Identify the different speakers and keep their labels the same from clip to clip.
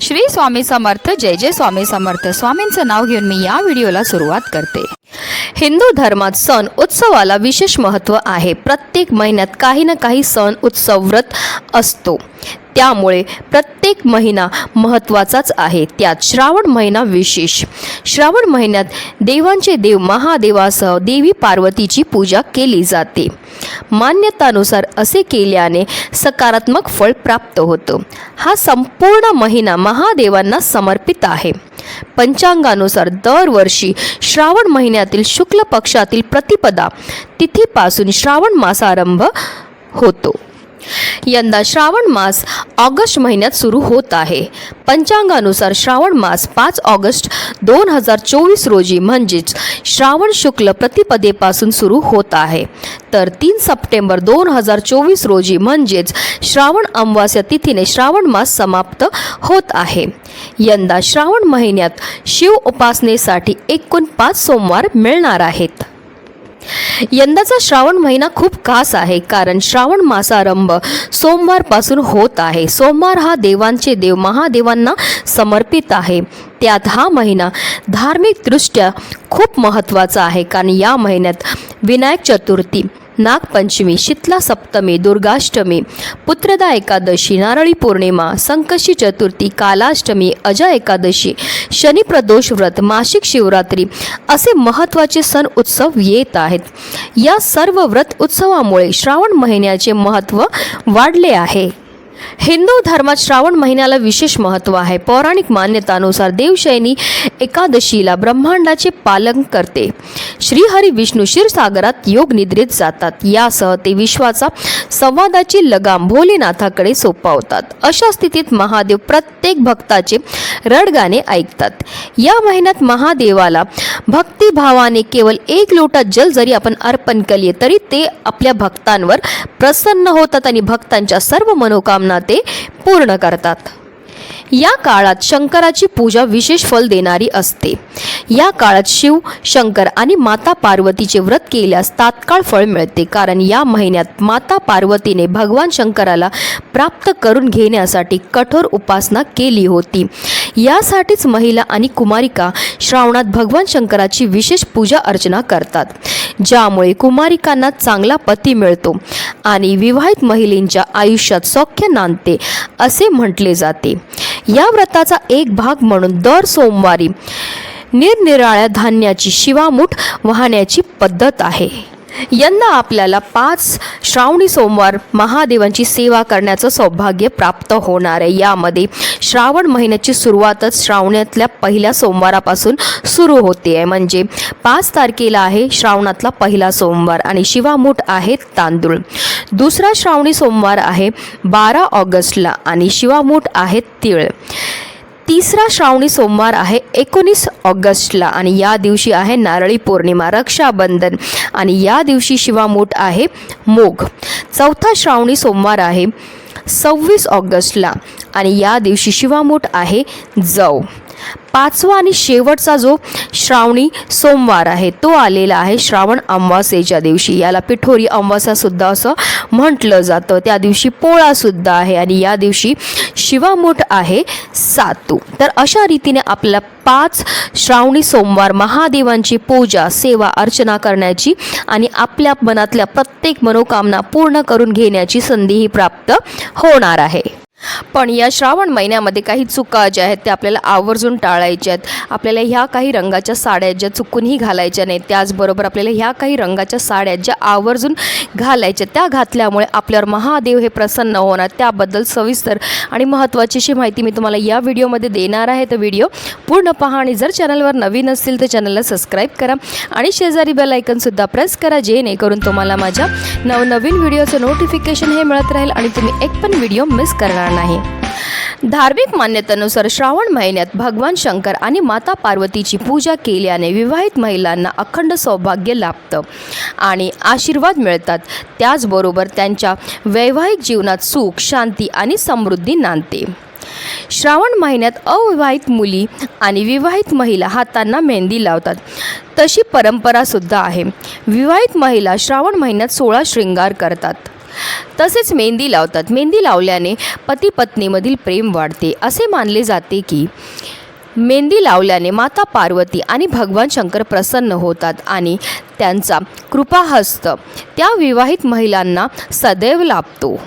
Speaker 1: श्री स्वामी समर्थ जय जय स्वामी समर्थ. स्वामींचं नाव घेऊन मी या व्हिडिओला सुरुवात करते.
Speaker 2: हिंदू धर्मात सण उत्सवाला विशेष महत्त्व आहे. प्रत्येक महिन्यात काही ना काही सण उत्सव व्रत असतो. त्यामुळे प्रत्येक महिना महत्त्वाचाच आहे. त्यात श्रावण महिना विशेष. श्रावण महिन्यात देवांचे देव महादेवासह देवी पार्वतीची पूजा केली जाते. मान्यतानुसार असे केल्याने सकारात्मक फळ प्राप्त होतं. हा संपूर्ण महिना महादेवांना समर्पित आहे. पंचांगानुसार दरवर्षी श्रावण महिन्यातील शुक्ल पक्षातील प्रतिपदा तिथीपासून श्रावण मासारंभ होतो. यंदा श्रावण मास ऑगस्ट महिन्यात सुरू होत आहे. पंचांगानुसार श्रावण मास पाच ऑगस्ट दोन हजार चोवीस रोजी म्हणजेच श्रावण शुक्ल प्रतिपदेपासून सुरू होत आहे. तर तीन सप्टेंबर दोन हजार चोवीस रोजी म्हणजेच श्रावण अमावास्या तिथीने श्रावण मास समाप्त होत आहे. यंदा श्रावण महिन्यात शिव उपासनेसाठी एकूण पाच सोमवार मिळणार आहेत. यंदाचा श्रावण महिना खूप खास आहे कारण श्रावण मासारंभ सोमवारपासून होत आहे. सोमवार हा देवांचे देव महादेवांना समर्पित आहे. त्यात हा महिना धार्मिकदृष्ट्या खूप महत्त्वाचा आहे कारण या महिन्यात विनायक चतुर्थी नागपंचमी शीतला सप्तमी दुर्गाष्टमी पुत्रदा एकादशी नारळी पौर्णिमा संकशी चतुर्थी कालाष्टमी अजा एकादशी शनिप्रदोष व्रत मासिक शिवरात्री असे महत्त्वाचे सण उत्सव येत आहेत. या सर्व व्रत उत्सवामुळे श्रावण महिन्याचे महत्त्व वाढले आहे. हिंदू धर्मात श्रावण महिन्याला विशेष महत्त्व आहे. पौराणिक मान्यतानुसार देवशयनी एकादशीला ब्रह्मांडाचे पालन करते. श्रीहरी विष्णू क्षीरसागरात योग निद्रेत जातात. यासह ते विश्वाचा संवादाची लगाम भोलेनाथाकडे सोपवतात. अशा स्थितीत महादेव प्रत्येक भक्ताचे रडगाणे ऐकतात. या महिन्यात महादेवाला भक्तिभावाने केवळ एक लोटा जल जरी आपण अर्पण केले तरी ते आपल्या भक्तांवर प्रसन्न होतात आणि भक्तांच्या सर्व मनोकामना ते पूर्ण करतात. या काळात शंकराची पूजा विशेष फल देणारी असते. या काळात शिव शंकर आणि माता पार्वतीचे व्रत केल्यास तात्काळ फळ मिळते. कारण या महिन्यात माता पार्वतीने भगवान शंकराला प्राप्त करून घेण्यासाठी कठोर उपासना केली होती. यासाठीच महिला आणि कुमारिका श्रावणात भगवान शंकराची विशेष पूजा अर्चना करतात ज्यामुळे कुमारिकांना चांगला पती मिळतो आणि विवाहित महिलेंच्या आयुष्यात सौख्य नांदते असे म्हटले जाते. या व्रताचा एक भाग म्हणून दर सोमवारी निरनिराळ्या धान्याची शिवामूठ वाहण्याची पद्धत आहे. यंदा आपल्याला पाच श्रावणी सोमवार महादेवांची सेवा करण्याचं सौभाग्य प्राप्त होणार आहे. यामध्ये श्रावण महिन्याची सुरुवातच श्रावणातल्या पहिल्या सोमवारापासून सुरू होते आहे. म्हणजे पाच तारखेला आहे श्रावणातला पहिला सोमवार आणि शिवामूठ आहे तांदूळ. दुसरा श्रावणी सोमवार आहे बारा ऑगस्टला आणि शिवामूठ आहे तिळ. तिसरा श्रावणी सोमवार आहे एकोणीस ऑगस्टला आणि या दिवशी आहे नारळी पौर्णिमा रक्षाबंधन आणि या दिवशी शिवामूठ आहे मोग चौथा श्रावणी सोमवार आहे सव्वीस ऑगस्टला आणि या दिवशी शिवामूठ आहे जव पाचवा आणि शेवटचा जो श्रावणी सोमवार आहे तो आलेला आहे श्रावण अमावास्येच्या दिवशी. याला पिठोरी अमावास्यासुद्धा असं म्हटलं जातं. त्या दिवशी पोळासुद्धा आहे आणि या दिवशी शिवामूठ आहे सातू. तर अशा रीतीने आपल्याला पाच श्रावणी सोमवार महादेवांची पूजा सेवा अर्चना करण्याची आणि आपल्या मनातल्या प्रत्येक मनोकामना पूर्ण करून घेण्याची संधीही प्राप्त होणार आहे. पण या श्रावण महिन्यामध्ये काही चुका ज्या आहेत त्या आपल्याला आवर्जून टाळायच्या आहेत. आपल्याला ह्या काही रंगाच्या साड्या ज्या चुकूनही घालायच्या नाहीत त्याचबरोबर आपल्याला ह्या काही रंगाच्या साड्या ज्या आवर्जून घालायच्या त्या घातल्यामुळे आपल्यावर महादेव हे प्रसन्न होणार त्याबद्दल सविस्तर आणि महत्त्वाची अशी माहिती मी तुम्हाला या व्हिडिओमध्ये देणार आहे. तर व्हिडिओ पूर्ण पहा आणि जर चॅनलवर नवीन असतील तर चॅनलला सबस्क्राईब करा आणि शेजारी बेल आयकनसुद्धा प्रेस करा जेणेकरून तुम्हाला माझ्या नवनवीन व्हिडिओचं नोटिफिकेशन हे मिळत राहील आणि तुम्ही एक पण व्हिडिओ मिस करणार नाही. धार्मिक मान्यतेनुसार श्रावण महिन्यात भगवान शंकर आणि माता पार्वतीची पूजा केल्याने विवाहित महिलांना अखंड सौभाग्य लाभतं आणि आशीर्वाद मिळतात. त्याचबरोबर त्यांच्या वैवाहिक जीवनात सुख शांती आणि समृद्धी नांदते. श्रावण महिन्यात अविवाहित मुली आणि विवाहित महिला हातांना मेहंदी लावतात. तशी परंपरासुद्धा आहे. विवाहित महिला श्रावण महिन्यात सोळा शृंगार करतात. तसेच मेहंदी लावतात. मेहंदी लावल्याने पती पत्नीमधील प्रेम वाढते. असे मानले जाते की मेहंदी लावल्याने माता पार्वती आणि भगवान शंकर प्रसन्न होतात आणि त्यांचा कृपाहस्त त्या विवाहित महिलांना सदैव लाभतो.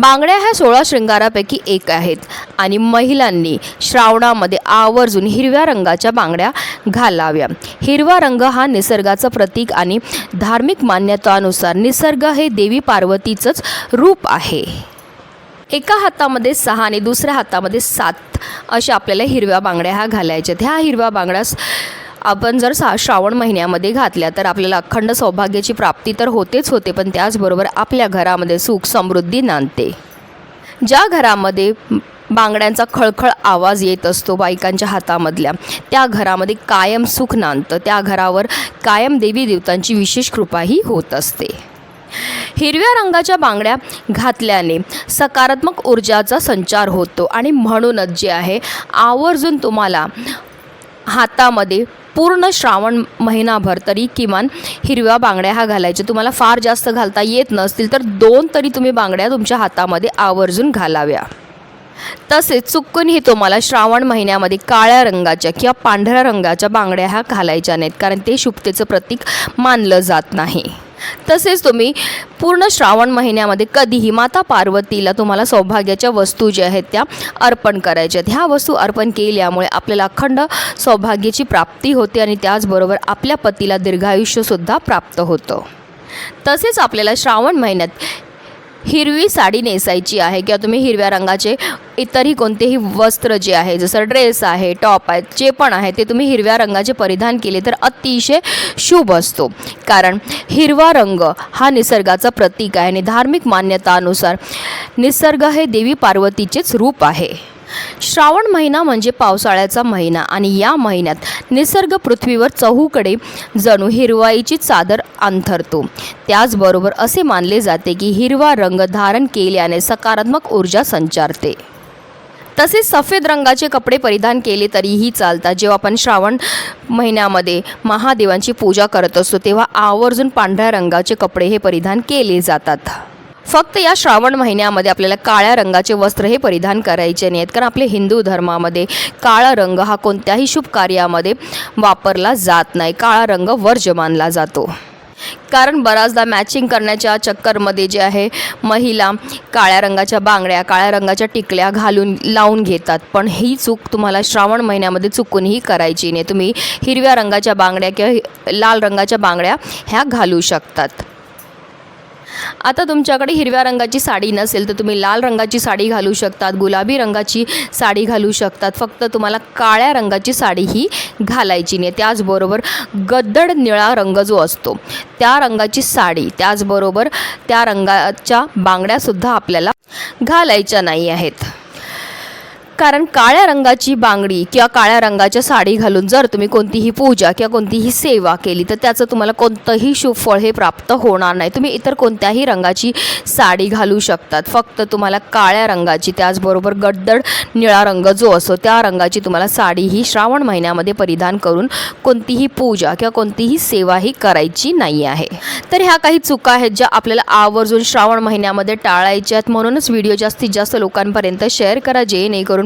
Speaker 2: बांगड्या ह्या सोळा शृंगारापैकी एक आहेत. आणि महिलांनी श्रावणामध्ये आवर्जून हिरव्या रंगाच्या बांगड्या घालाव्या. हिरवा रंग हा निसर्गाचं प्रतीक आणि धार्मिक मान्यतानुसार निसर्ग हे देवी पार्वतीचंच रूप आहे. एका हातामध्ये सहा आणि दुसऱ्या हातामध्ये सात अशा आपल्याला हिरव्या बांगड्या ह्या घालायच्यात ह्या हिरव्या बांगड्यास आपण जर सा श्रावण महिन्यामध्ये घातल्या तर आपल्याला अखंड सौभाग्याची प्राप्ती तर होतेच होते पण त्याचबरोबर आपल्या घरामध्ये सुख समृद्धी नांदते. ज्या घरामध्ये बांगड्यांचा खळखळ आवाज येत असतो बायकांच्या हातामधल्या त्या घरामध्ये कायम सुख नांदतं. त्या घरावर कायम देवी देवतांची विशेष कृपाही होत असते. हिरव्या रंगाच्या बांगड्या घातल्याने सकारात्मक ऊर्जाचा संचार होतो. आणि म्हणूनच जे आहे आवर्जून तुम्हाला हातामध्ये पूर्ण श्रावण महिनाभर तरी किमान हिरव्या बांगड्या ह्या घालायच्या. तुम्हाला फार जास्त घालता येत नसतील तर दोन तरी तुम्ही बांगड्या तुमच्या हातामध्ये आवर्जून घालाव्या. तसेच चुकूनही तुम्हाला श्रावण महिन्यामध्ये काळ्या रंगाच्या किंवा पांढऱ्या रंगाच्या बांगड्या ह्या घालायच्या नाहीत कारण ते शुभतेचं प्रतीक मानलं जात नाही. तसेच तुम्ही पूर्ण श्रावण महिन्यामध्ये कधीही माता पार्वतीला तुम्हाला सौभाग्याच्या वस्तू ज्या आहेत त्या अर्पण करायच्या आहेत. ह्या वस्तू अर्पण केल्यामुळे आपल्याला अखंड सौभाग्याची प्राप्ती होते आणि त्याचबरोबर आपल्या पतीला दीर्घायुष्यसुद्धा प्राप्त होतं. तसेच आपल्याला श्रावण महिन्यात हिरवी साडी नेसायची आहे किंवा तुम्ही हिरव्या रंगाचे इतरही कोणतेही वस्त्र जे आहे जसं ड्रेस आहे टॉप आहेत जे पण आहे ते तुम्ही हिरव्या रंगाचे परिधान केले तर अतिशय शुभ असतो. कारण हिरवा रंग हा निसर्गाचा प्रतीक आहे आणि धार्मिक मान्यतानुसार निसर्ग हे देवी पार्वतीचेच रूप आहे. श्रावण महिना म्हणजे पावसाळ्याचा महिना आणि या महिन्यात निसर्ग पृथ्वीवर चहूकडे जणू हिरवाईची चादर अंथरतो. त्याचबरोबर असे मानले जाते की हिरवा रंग धारण केल्याने सकारात्मक ऊर्जा संचारते. तसेच सफेद रंगाचे कपडे परिधान केले तरीही चालतात. जेव्हा आपण श्रावण महिन्यामध्ये महादेवांची पूजा करत असतो तेव्हा आवर्जून पांढऱ्या रंगाचे कपडे हे परिधान केले जातात. फक्त या श्रावण महिन्यामध्ये आपल्याला काळ्या रंगाचे वस्त्र हे परिधान करायचे नाहीत. कारण आपले हिंदू धर्मामध्ये काळा रंग हा कोणत्याही शुभ कार्यामध्ये वापरला जात नाही. काळा रंग वर्ज्य मानला जातो. कारण बऱ्याचदा मॅचिंग करण्याच्या चक्करमध्ये जे आहे महिला काळ्या रंगाच्या बांगड्या काळ्या रंगाच्या टिकल्या घालून लावून घेतात. पण ही चूक तुम्हाला श्रावण महिन्यामध्ये चुकूनही करायची नाही. तुम्ही हिरव्या रंगाच्या बांगड्या किंवा लाल रंगाच्या बांगड्या ह्या घालू शकतात. आता तुमच्याकडे हिरव्या रंगाची साडी नसेल तर तुम्ही लाल रंगाची साडी घालू शकतात गुलाबी रंगाची साडी घालू शकतात. फक्त तुम्हाला काळ्या रंगाची साडी ही घालायची नाही. त्याचबरोबर गद्दड निळा रंग जो असतो त्या रंगाची साडी त्याचबरोबर त्या रंगाच्या बांगड्यासुद्धा आपल्याला घालायच्या नाही आहेत. कारण काळ्या रंगाची बांगडी किंवा काळ्या रंगाच्या साडी घालून जर तुम्ही कोणतीही पूजा किंवा कोणतीही सेवा केली तर त्याचं तुम्हाला कोणतंही शुभफळ हे प्राप्त होणार नाही. तुम्ही इतर कोणत्याही रंगाची साडी घालू शकतात. फक्त तुम्हाला काळ्या रंगाची त्याचबरोबर गडदड निळा रंग जो असतो त्या रंगाची तुम्हाला साडी ही श्रावण महिन्यामध्ये परिधान करून कोणतीही पूजा किंवा कोणतीही सेवा ही करायची नाही आहे. तर ह्या काही चुका आहेत ज्या आपल्याला आवर्जून श्रावण महिन्यामध्ये टाळायच्या आहेत. म्हणूनच व्हिडिओ जास्तीत जास्त लोकांपर्यंत शेअर करा जेणेकरून